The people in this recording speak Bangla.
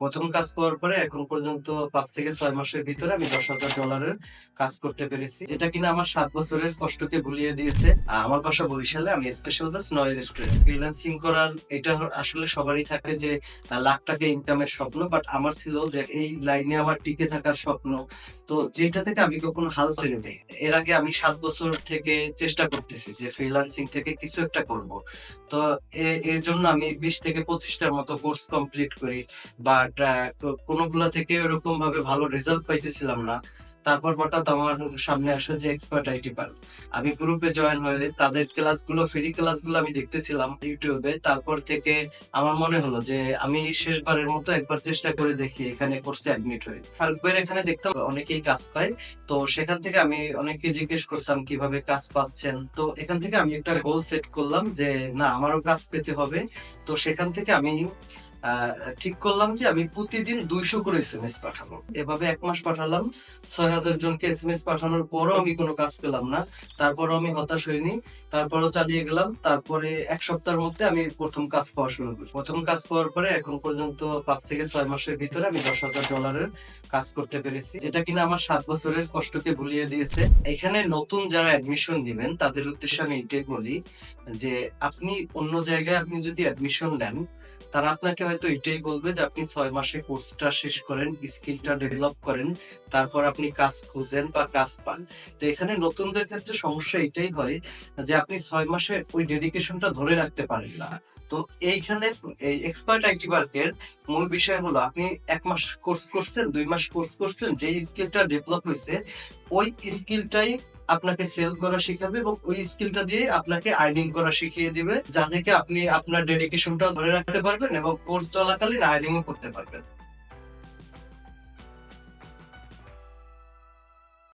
প্রথম কাজ পাওয়ার পরে এখন পর্যন্ত পাঁচ থেকে ছয় মাসের ভিতরে আমি দশ হাজার ডলারের কাজ করতে পেরেছি, যেটা কিনা আমার সাত বছরের কষ্টকে ভুলিয়ে দিয়েছে। আমার বাসা বরিশালে, আমি স্পেশাল বাস নয় রেস্টুরেন্ট ফ্রিল্যান্সিং করার এটা আসলে সবারই থাকে যে লাখ টাকা ইনকামের স্বপ্ন বাট আমার ছিল যে এই লাইনে আমার টিকে থাকার স্বপ্ন। তো যেটা থেকে আমি কখনো হাল ছেড়ে দিই, এর আগে আমি সাত বছর থেকে চেষ্টা করতেছি যে ফ্রিল্যান্সিং থেকে কিছু একটা করব। তো এর জন্য আমি বিশ থেকে পঁচিশটার মতো কোর্স কমপ্লিট করি বাট থেকে ওরকম ভাবে ভালো রেজাল্ট পাইতেছিলাম না। তারপর হঠাৎ আমার সামনে আসে যে এক্সপার্ট আইটি আমি গ্রুপে জয়েন হয়ে তাদের ক্লাসগুলো ফ্রি ক্লাসগুলো আমি দেখতেছিলাম ইউটিউবে তারপর থেকে আমার মনে হলো যে আমি শেষবারের মতো একবার চেষ্টা করে দেখি এখানে কোর্সে অ্যাডমিট হয়ে। ফারুক ভাইয়ের এখানে দেখতাম অনেকেই কাজ পায়। তো সেখান থেকে আমি অনেককে জিজ্ঞেস করতাম কীভাবে কাজ পাচ্ছেন। তো এখান থেকে আমি একটা গোল সেট করলাম যে, না, আমারও কাজ পেতে হবে। তো সেখান থেকে আমি ঠিক করলাম যে আমি প্রতিদিন দুইশো করে এস এম এস পাঠাবো। এভাবে এক মাস পাঠালাম, ছয় হাজার জনকে এস এম এস পাঠানোর পরও আমি কোনো কাজ পেলাম না। তারপরও আমি হতাশ হইনি, তারপরও চালিয়ে গেলাম, তারপরে এক সপ্তাহের মধ্যে আমি প্রথম কাজ পাওয়া শুরু করি। প্রথম কাজ পাওয়ার পরে এখন পর্যন্ত পাঁচ থেকে ছয় মাসের ভিতরে আমি দশ হাজার ডলারের কাজ করতে পেরেছি, যেটা কিনা আমার সাত বছরের কষ্টকে ভুলিয়ে দিয়েছে। এখানে নতুন যারা অ্যাডমিশন দিবেন তাদের উদ্দেশ্যে আমি এটাই বলি যে, আপনি অন্য জায়গায় আপনি যদি অ্যাডমিশন নেন, তারা আপনাকে হয়তো এটাই বলবে যে আপনি ছয় মাসে কোর্সটা শেষ করেন স্কিলটা ডেভেলপ করেন, তারপর আপনি কাজ খুঁজেন বা কাজ পান। তো এখানে নতুনদের ক্ষেত্রে সমস্যা এটাই হয় যে আপনি ছয় মাসে ওই ডেডিকেশনটা ধরে রাখতে পারেন না। তো এইখানে এই এক্সপার্ট আইটি ওয়ার্কের মূল বিষয় হলো, আপনি এক মাস কোর্স করছেন, দুই মাস কোর্স করছেন যে স্কিলটা ডেভেলপ হয়েছে, ওই স্কিলটাই আপনাকে সেল করা শিখাবে এবং ওই স্কিলটা দিয়ে আপনাকে আর্নিং করা শিখিয়ে দিবে, যা থেকে আপনি আপনার ডেডিকেশনটা ধরে রাখতে পারবেন এবং কোর্স চলাকালীন আর্নিংও করতে পারবেন।